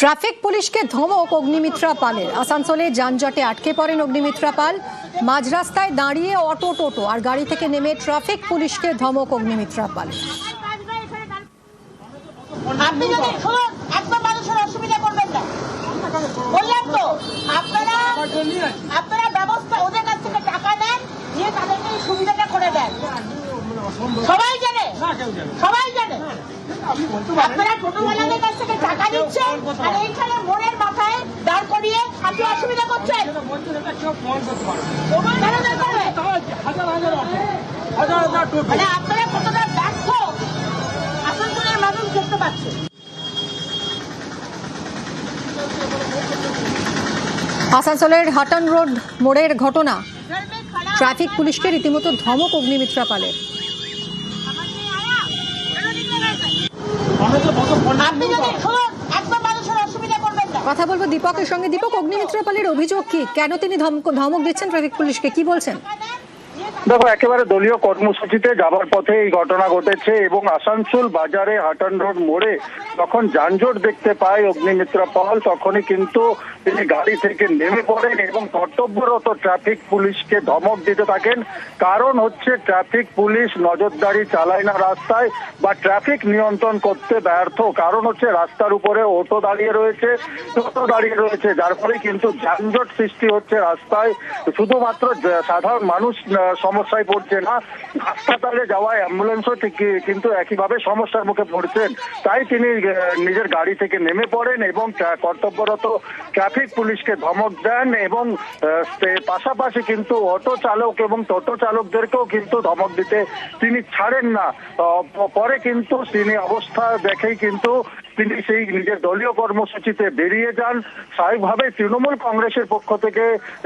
Traffic পুলিশকে ধমক অগ্নিমিত্রা পালের। আসানসোলে যানজটে আটকে পড়েন অগ্নিমিত্রা পাল। মাঝ রাস্তায় দাঁড়িয়ে অটো, টোটো আর গাড়ি থেকে নেমে ট্রাফিক পুলিশকে ধমক অগ্নিমিত্রা দেন। সবাই জানে সবাই জানে। আপনারা টোটোওয়ালাদের কাছ থেকে টাকা নিচ্ছেন আর এইখানে মোড়ের মাথায় দাঁড় করিয়ে আপনি অসুবিধা করছেন। কেন দাঁড় করবে? মানে আপনারা কতটা ব্যর্থ? আসানসোলের মানুষ দেখতে পাচ্ছে। আসানসোলের হাটন রোড মোড়ের ঘটনা। ট্রাফিক পুলিশকে রীতিমতো ধমক অগ্নিমিত্রা পালের। কথা বলব দীপকের সঙ্গে। দীপক অগ্নিমিত্রপালের অভিযোগ কি? কেন তিনি ধমক দিচ্ছেন? ট্রাফিক পুলিশকে কি বলছেন? দেখো, একেবারে দলীয় কর্মসূচিতে যাবার পথে এই ঘটনা ঘটেছে এবং আসানসোল বাজারে হাটন রোড মোড়ে যখন যানজট দেখতে পায় অগ্নিমিত্রা পাল, তখনই কিন্তু তিনি গাড়ি থেকে নেমে পড়েন এবং কর্তব্যরত ট্রাফিক পুলিশকে ধমক দিতে থাকেন। কারণ হচ্ছে, ট্রাফিক পুলিশ নজরদারি চালায় না রাস্তায় বা ট্রাফিক নিয়ন্ত্রণ করতে ব্যর্থ। কারণ হচ্ছে, রাস্তার উপরে অটো দাঁড়িয়ে রয়েছে, টোটো দাঁড়িয়ে রয়েছে, যার ফলে কিন্তু যানজট সৃষ্টি হচ্ছে রাস্তায়। শুধুমাত্র সাধারণ মানুষ সমস্যায় পড়ছে না হাসপাতালে যাওয়া অ্যাম্বুলেন্সও কিন্তু একইভাবে সমস্যার মুখে পড়ছেন। তাই তিনি নিজের গাড়ি থেকে নেমে পড়েন এবং কর্তব্যরত ট্রাফিক পুলিশকে ধমক দেন এবং পাশাপাশি কিন্তু অটো চালক এবং টোটো চালকদেরকেও কিন্তু ধমক দিতে তিনি ছাড়েন না। পরে কিন্তু তিনি অবস্থা দেখেই কিন্তু তিনি সেই নিজের দলীয় কর্মসূচিতে বেরিয়ে যান। স্বাভাবিকভাবে তৃণমূল কংগ্রেসের পক্ষ থেকে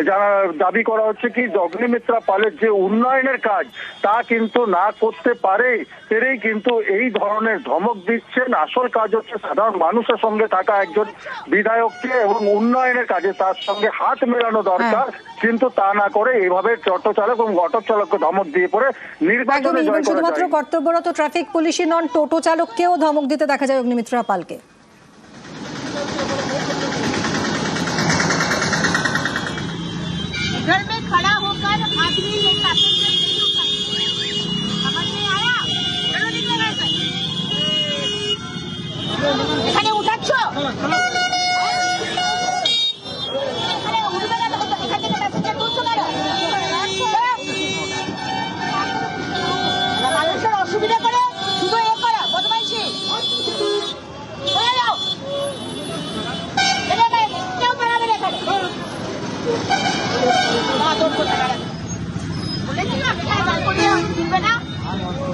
যারা দাবি করা হচ্ছে কি অগ্নিমিত্রা পালের যে উন্নয়নের কাজ তা কিন্তু না করতে পারে। পেরেই কিন্তু এই ধরনের ধমক দিচ্ছেন। আসল কাজ হচ্ছে সাধারণ মানুষের সঙ্গে থাকা একজন বিধায়ককে এবং উন্নয়নের কাজে তার সঙ্গে হাত মেলানো দরকার। কিন্তু তা না করে এইভাবে টোটো চালক এবং অটো চালককে ধমক দিয়ে পড়ে। নির্বাচনে শুধুমাত্র কর্তব্যরত ট্রাফিক পুলিশই নন টোটো চালককেও ধমক দিতে দেখা যায় অগ্নিমিত্রা के। घर में खड़ा हो on